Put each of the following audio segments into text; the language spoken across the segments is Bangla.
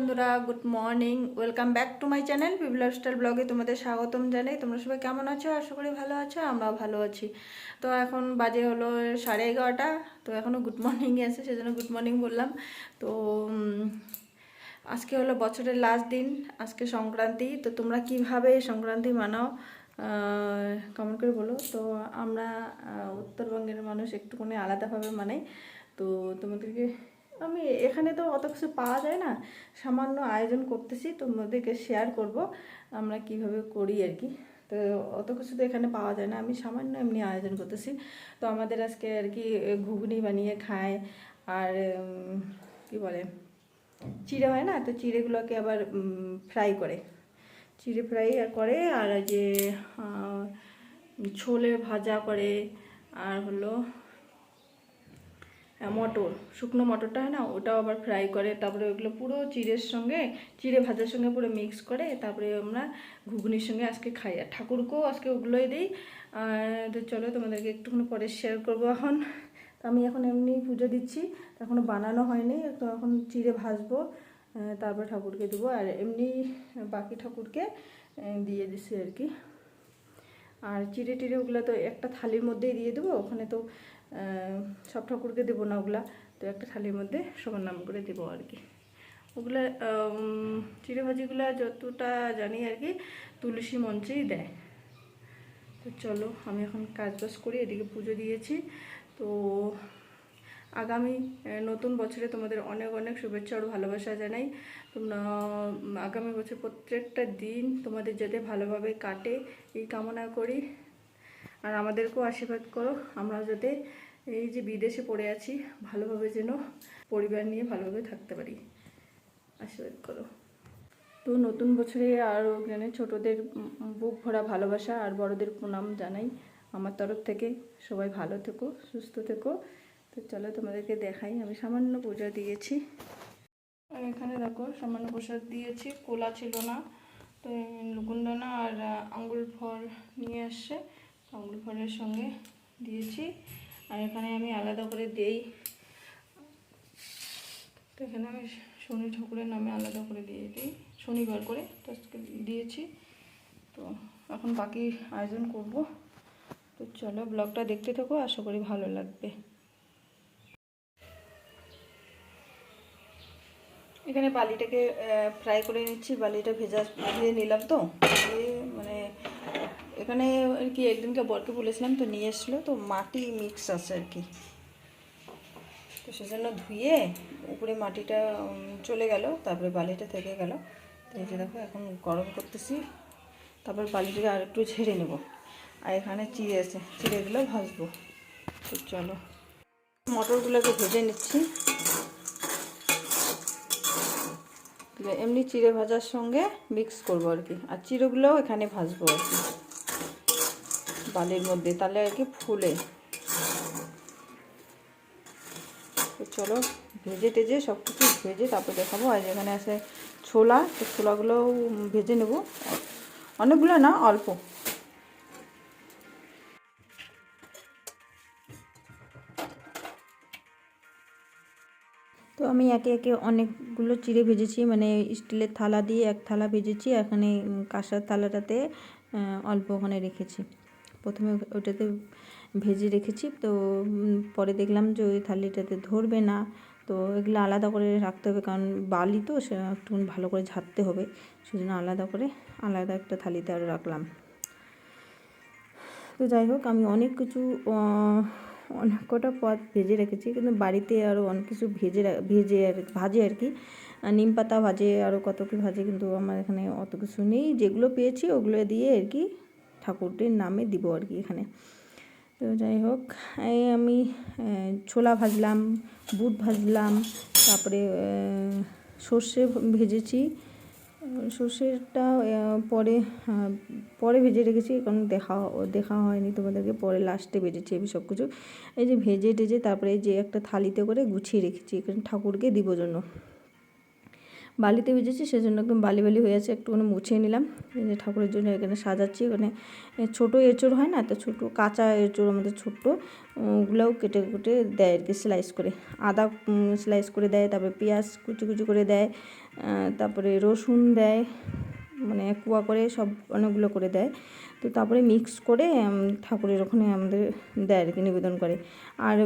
বন্ধুরা good morning welcome back to my channel people lifestyle ব্লগে তোমাদের স্বাগতম জানাই। তোমরা সবাই কেমন আছো? আশা করি ভালো আছো, আমরাও ভালো আছি। তো এখন বাজে হলো সাড়ে এগারোটা, তো এখনও গুড মর্নিংই আছে, সেজন্য গুড মর্নিং বললাম। তো আজকে হলো বছরের লাস্ট দিন, আজকে সংক্রান্তি। তো তোমরা কীভাবে সংক্রান্তি মানাও কেমন করে বলো। তো আমরা উত্তরবঙ্গের মানুষ একটুখানি আলাদাভাবে মানাই। তো তোমাদেরকে আমি এখানে তো অত কিছু পাওয়া যায় না। সামান্য আয়োজন করতেছি, তোমাদেরকে শেয়ার করব, আমরা কীভাবে করি আর কি। তো অত কিছু তো এখানে পাওয়া যায় না, আমি সামান্য এমনি আয়োজন করতেছি। তো আমাদের আজকে আর কি ঘুগনি বানিয়ে খায়, আর কি বলে, চিড়ে হয় না? তো চিড়েগুলোকে আবার ফ্রাই করে। চিড়ে ফ্রাই করে, আর যে ছোলে ভাজা করে, আর হলো মটর। শুকনো মটরটা হয় না, ওটাও আবার ফ্রাই করে। তারপরে ওগুলো পুরো চিড়ের সঙ্গে, চিড়ে ভাজার সঙ্গে পুরো মিক্স করে, তারপরে আমরা ঘুগনির সঙ্গে আজকে খাই। আর ঠাকুরকেও আজকে ওগুলোই দিই। তো চলো, তোমাদেরকে একটুখানি পরে শেয়ার করব এখন। তো আমি এখন এমনি পুজো দিচ্ছি। এখনও বানানো হয়নি, তো এখন চিড়ে ভাজবো তারপর ঠাকুরকে দেবো। আর এমনি বাকি ঠাকুরকে দিয়ে দিছি আর কি। আর চিড়ে টিড়ে ওগুলো তো একটা থালির মধ্যেই দিয়ে দেবো, ওখানে তো সব ঠাকুরকে দেবো না ওগুলা, তো একটা থালির মধ্যে সবার নাম করে দেবো আর কি। ওগুলা চিড়ে ভাজিগুলো যতটা জানি আর কি, তুলসী মঞ্চেই দেয়। তো চলো, আমি এখন কাজ বাজ করি, এদিকে পুজো দিয়েছি, তো আগামী নতুন বছরে তোমাদের অনেক অনেক শুভেচ্ছা আর ভালোবাসা জানাই। তোমরা আগামী বছর প্রত্যেকটা দিন তোমাদের যাতে ভালোভাবে কাটে এই কামনা করি। আর আমাদেরকেও আশীর্বাদ করো আমরা যাতে এই যে বিদেশে পড়ে আছি, ভালোভাবে যেন পরিবার নিয়ে ভালোভাবে থাকতে পারি। আশীর্বাদ করো। তো নতুন বছরে আরও এখানে ছোটোদের বুক ভরা ভালোবাসা আর বড়দের প্রণাম জানাই। আমার তরফ থেকে সবাই ভালো থেকো, সুস্থ থেকো। তো চলো তোমাদেরকে দেখাই, আমি সামান্য পূজা দিয়েছি। আর এখানে দেখো, সামান্য প্রসাদ দিয়েছি, কোলা ছিল না, তো লুকুন্ডানা আর আঙ্গুল ফল নিয়ে আসছে আঙ্গুল ফলের সঙ্গে দিয়েছি। আর এখানে আমি আলাদা করে দেই। তো এখানে আমি শনি ঠাকুরের নামে আলাদা করে দিয়ে দিই, শনিবার করে তো দিয়েছি। তো এখন বাকি আয়োজন করব। তো চলো ব্লগটা দেখতে থাকো, আশা করি ভালো লাগবে। এখানে বালিটাকে ফ্রাই করে নিচ্ছি। বালিটা ভেজা দিয়ে নিলাম তো। মানে এখানে আর কি একদিনকে বরকে বলেছিলাম তো নিয়ে এসলো তো মাটি মিক্স আছে আর কি। তো সেজন্য ধুয়ে উপরে মাটিটা চলে গেল। তারপরে বালিটা থেকে গেল। তো এই যে দেখো, এখন গরম করতেছি। তারপর বালিটাকে আর একটু ঝেড়ে নেব। আর এখানে চিড়ে আছে। চিড়েগুলো ভাজবো। তো চলো। মটরগুলোকে ভেজে নিচ্ছি। তো এমনি চিড়ে ভাজার সঙ্গে মিক্স করব আর কি। আর চিড়েগুলোও এখানে ভাজবো আর কি। বালির মধ্যে, তাহলে আর কি ফুলে। তো চলো, ভেজে টেজে সব কিছু ভেজে তারপর দেখাবো। আর এখানে আছে ছোলা, তো ছোলাগুলোও ভেজে নেব। অনেকগুলো না, অল্প। তো আমি একে একে অনেকগুলো চিড়ে ভেজেছি মানে স্টিলের থালা দিয়ে এক থালা ভেজেছি, এখানে কাঁসার থালাটাতে অল্প ওখানে রেখেছি। প্রথমে ওটাতে ভেজে রেখেছি, তো পরে দেখলাম যে ওই থালিটাতে ধরবে না, তো এগুলো আলাদা করে রাখতে হবে, কারণ বালি তো সে একটু ভালো করে ঝাড়তে হবে, সেজন্য আলাদা করে আলাদা একটা থালিতে আর রাখলাম। তো যাই হোক, আমি অনেক কিছু অনেক কটা পদ ভেজে রেখেছি, কিন্তু বাড়িতে আরও অনেক কিছু ভেজে ভেজে আর ভাজে আর কি। নিম পাতা ভাজে আরও কত কি ভাজে, কিন্তু আমার এখানে অত কিছু নেই। যেগুলো পেয়েছি ওগুলো দিয়ে আর কি ঠাকুরটির নামে দিব আর কি এখানে। তো যাই হোক এই আমি ছোলা ভাজলাম, বুট ভাজলাম, তারপরে সর্ষে ভেজেছি। সর্ষেটা পরে পরে ভেজে রেখেছি, কারণ দেখা দেখা হয়নি তোমাদেরকে, পরে লাস্টে ভেজেছি আমি সব কিছু এই যে ভেজে টেজে তারপরে যে একটা থালিতে করে গুছিয়ে রেখেছি এখানে ঠাকুরকে দিব জন্য। বালিতে ভেজেছি, সেজন্য একদম বালি বালি হয়ে আছে, একটুখানি মুছিয়ে নিলাম। যে ঠাকুরের জন্য এখানে সাজাচ্ছি ওখানে ছোটো এঁচড় হয় না, তো ছোটো, কাঁচা এঁচড় আমাদের ছোট্ট, ওগুলোও কেটে কুটে দেয় আর কি স্লাইস করে। আদা স্লাইস করে দেয়, তারপরে পেঁয়াজ কুচি কুচি করে দেয় তারপরে রসুন দেয় মানে কুয়া করে সব অনেকগুলো করে দেয়। তো তারপরে মিক্স করে ঠাকুরের ওখানে আমাদের দেয় আর কি নিবেদন করে। আর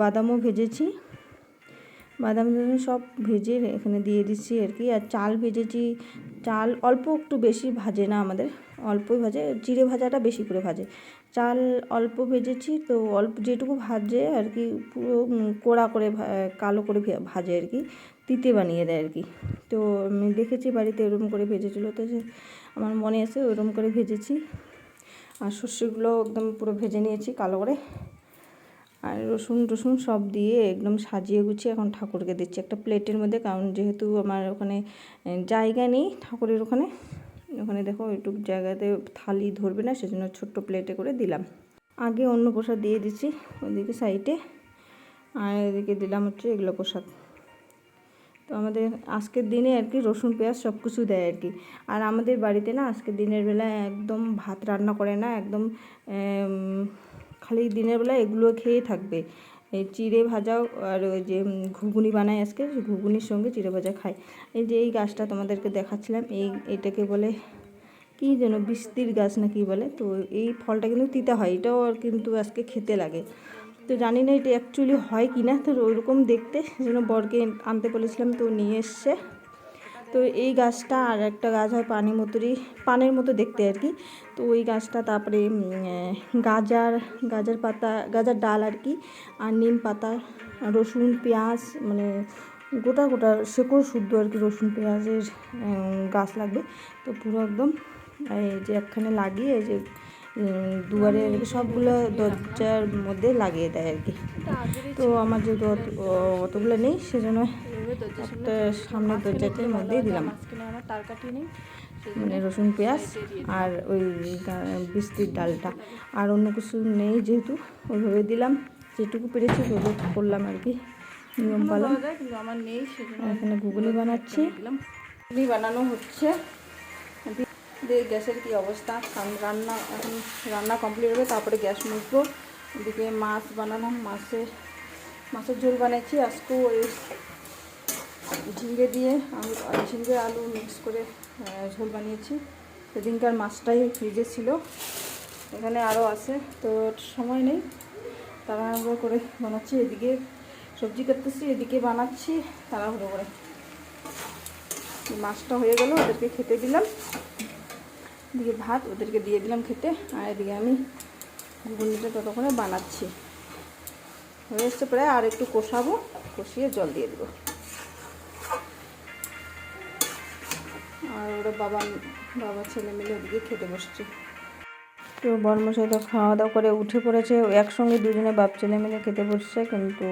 বাদামও ভেজেছি বাদাম সব ভেজে এখানে দিয়ে দিচ্ছি আর কি। আর চাল ভেজেছি, চাল অল্প একটু বেশি ভাজে না আমাদের, অল্পই ভাজে, জিরে ভাজাটা বেশি করে ভাজে। চাল অল্প ভেজেছি তো অল্প যেটুকু ভাজে আর কি পুরো কড়া করে কালো করে ভাজে আর কি, তিতে বানিয়ে দেয় আর কি। তো আমি দেখেছি বাড়িতে এরকম করে ভেজেছিলো তো আমার মনে আছে ওরকম করে ভেজেছি। আর সর্ষেগুলো একদম পুরো ভেজে নিয়েছি কালো করে। আর রসুন টসুন সব দিয়ে একদম সাজিয়ে গুছিয়ে এখন ঠাকুরকে দিচ্ছি। একটা প্লেটের মধ্যে, কারণ যেহেতু আমার ওখানে জায়গা নেই ঠাকুরের ওখানে ওখানে দেখো একটু জায়গাতে থালি ধরবে না, সেজন্য ছোট্ট প্লেটে করে দিলাম। আগে অন্য প্রসাদ দিয়ে দিচ্ছি ওইদিকে সাইডে আর এদিকে দিলাম হচ্ছে এগুলো প্রসাদ। তো আমাদের আজকের দিনে আর কি রসুন, পেঁয়াজ সব কিছু দেয় আর কি। আর আমাদের বাড়িতে না আজকের দিনের বেলায় একদম ভাত রান্না করে না, একদম খালি দিনের বেলা এগুলো খেয়ে থাকবে। এই চিড়ে ভাজাও আর ওই যে ঘুগনি বানায় আজকে, ঘুগনির সঙ্গে চিড়ে ভাজা খায়। এই যে এই গাছটা তোমাদেরকে দেখাচ্ছিলাম, এই এটাকে বলে কি যেন বিস্তির গাছ না কি বলে? তো এই ফলটা কিন্তু তিতা হয়, এটাও আর কিন্তু আজকে খেতে লাগে। তো জানি না এটা অ্যাকচুয়ালি হয় কি না তো ওইরকম দেখতে, যেন বরকে আনতে বলেছিলাম তো নিয়ে এসছে। তো এই গাছটা আর একটা গাছ হয় পানি মতোরই, পানের মতো দেখতে আর কি। তো ওই গাছটা তারপরে গাজার গাজার পাতা, গাজার ডাল আর কি, আর নিম পাতা, রসুন, পেঁয়াজ মানে গোটা গোটা শেকড় শুদ্ধ আর কি রসুন, পেঁয়াজের গাছ লাগবে। তো পুরো একদম, এই যে একখানে লাগিয়ে যে উম, দুয়ারে আর কি সবগুলো দরজার মধ্যে লাগিয়ে দেয় আর কি। তো আমার যেহেতু অত- অতগুলো নেই সেজন্য একটা সামনের দরজাটার মধ্যেই দিলাম। মানে রসুন পেঁয়াজ আর ওই বৃষ্টির ডালটা। আর অন্য কিছু নেই যেহেতু ওইভাবে দিলাম। যেটুকু পেরেছি ওইভাবে করলাম আর কি নিয়ম পালন। আমার নেই সেজন্য এখানে ঘুগনি বানাচ্ছি। ঘুগনি বানানো হচ্ছে। দিয়ে গ্যাসের কি অবস্থা? রান্না এখন রান্না কমপ্লিট হবে, তারপরে গ্যাস মুছবো। এদিকে মাছ বানালাম মাছের মাছের ঝোল বানাচ্ছি আজকেও ওই ঝিঙ্গে দিয়ে আর ঝিঙ্গে আলু মিক্স করে ঝোল বানিয়েছি। সেদিনকার মাছটাই ফ্রিজে ছিল। এখানে আরও আছে, তো সময় নেই। তাড়াহুড়ো করে বানাচ্ছি। এদিকে সবজি কাটতেছি, এদিকে বানাচ্ছি। তাড়াহুড়ো করে। মাছটা হয়ে গেল, ওদেরকে খেতে দিলাম। এদিকে ভাত, ওদেরকে দিয়ে দিলাম খেতে। আর এদিকে আমি ঘুগনিটা ততক্ষণে বানাচ্ছি। হয়ে এসছে প্রায়, আর একটু কষাবো, কষিয়ে জল দিয়ে দেবো। আর ওরা বাবা বাবা, ছেলে মিলে ওদিকে খেতে বসছে। তো বর্মশাই তো খাওয়া দাওয়া করে উঠে পড়েছে। একসঙ্গে দুজনে বাপ, ছেলে মিলে খেতে বসছে, কিন্তু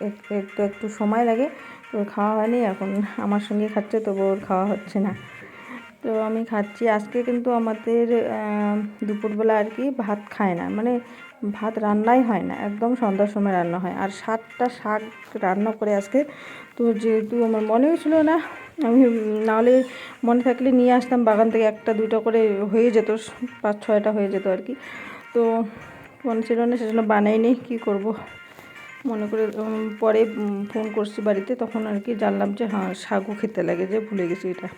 এক- একটু একটু সময় লাগে। তো খাওয়া হয়নি, এখন আমার সঙ্গে খাচ্ছে তবু ওর খাওয়া হচ্ছে না। তো আমি খাচ্ছি। আজকে কিন্তু আমাদের দুপুরবেলা আর কি ভাত খায় না। মানে ভাত রান্নাই হয় না। একদম সন্ধ্যার সময় রান্না হয়। আর সাতটা শাক রান্না করে আজকে। তো যেহেতু আমার মনেও ছিল না, আমি নাহলে মনে থাকলে নিয়ে আসতাম। বাগান থেকে একটা দুটো করে হয়ে যেত, পাঁচ ছয়টা হয়ে যেত আর কি। তো মনে ছিল না, সেজন্য বানাইনি। কী করব? মনে করে পরে ফোন করছি বাড়িতে। তখন আর কি জানলাম যে হ্যাঁ শাকও খেতে লাগে যে, ভুলে গেছি এটা।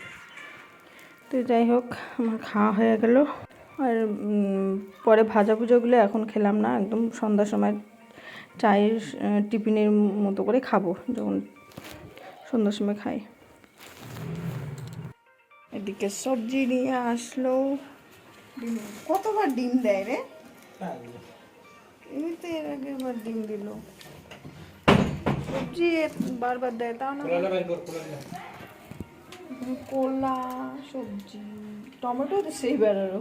তো যাই হোক আমার খাওয়া হয়ে গেল। আর পরে ভাজা ভুজাগুলো এখন খেলাম না একদম সন্ধ্যার সময় চায়ের টিফিনের মতো করে খাব যখন সন্ধ্যার সময় খাই। এদিকে সবজি নিয়ে আসলো। ডিম কতবার ডিম দেয় রে? এই তো এর আগে এবার ডিম দিল। সবজি বারবার দেয় তাও না। কলা সবজি টমেটো তো সেই বেরোলো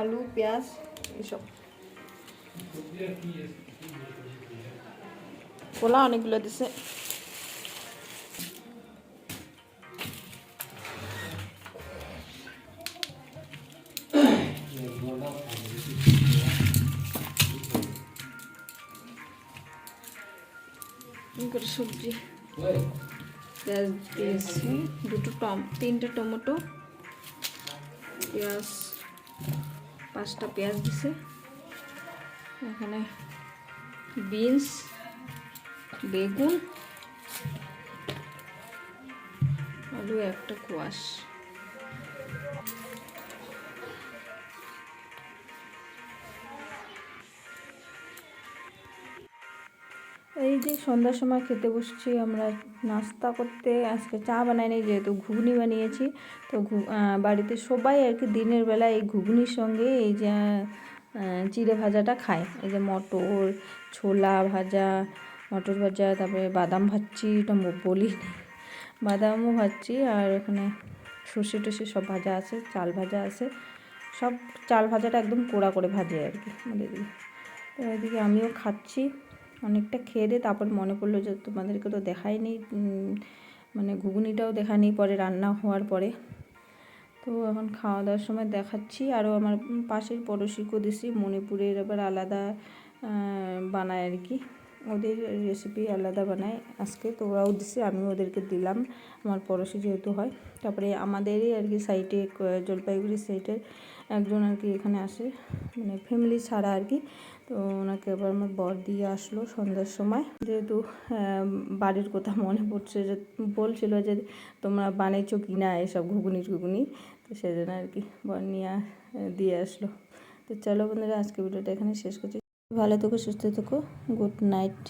আলু পেঁয়াজ এসব কলা অনেকগুলো দিছে। সবজি। পেঁয়াজ দিয়েছি দুটো টম তিনটে টমেটো। পেঁয়াজ পাঁচটা পেঁয়াজ দিছে। এখানে বিনস বেগুন আলু একটা কোয়াশ। এই যে সন্ধ্যার সময় খেতে বসছি, আমরা নাস্তা করতে। আজকে চা বানাই নাই, যেহেতু ঘুগনি বানিয়েছি। তো বাড়িতে সবাই আর কি দিনের বেলা এই ঘুগনির সঙ্গে এই যে চিড়ে ভাজাটা খায়। এই যে মটর, ছোলা ভাজা, মটর ভাজা, তারপরে বাদাম ভাজছি, এটা বলি বাদামও ভাজছি, আর ওখানে সর্ষে টসে সব ভাজা আছে, চাল ভাজা আছে। সব চাল ভাজাটা একদম কোড়া করে ভাজে আর কি। আমাদের এদিকে আমিও খাচ্ছি। অনেকটা খেয়ে দিয়ে তারপর মনে পড়ল যে তোমাদেরকে তো দেখাইনি উম, মানে ঘুগনিটাও দেখানি পরে রান্না হওয়ার পরে। তো এখন খাওয়া দাওয়ার সময় দেখাচ্ছি আরও আমার পাশের পড়োশিকেও দিছি মণিপুরের এবার আলাদা বানায় আর কি। ওদের রেসিপি আলাদা বানায় আজকে তো ওরাও দিছে আমিও ওদেরকে দিলাম আমার পড়োশি যেহেতু হয়। তারপরে আমাদেরই আর কি সাইডে ক- জলপাইগুড়ি সাইডের একজন আর কি এখানে আসে মানে ফ্যামিলি ছাড়া আর কি। তো ওনাকে এবার আমার বর দিয়ে আসলো সন্ধ্যার সময়। যেহেতু বাড়ির কথা মনে পড়ছে যে, বলছিল যে তোমরা বানিয়েছো কি না এসব ঘুগনি টুগুনি, তো সেই জন্য আর কি বর নিয়ে দিয়ে আসলো। তো চলো বন্ধুরা, আজকে ভিডিওটা এখানে শেষ করছি। ভালো থেকো, সুস্থ থেকো, গুড নাইট।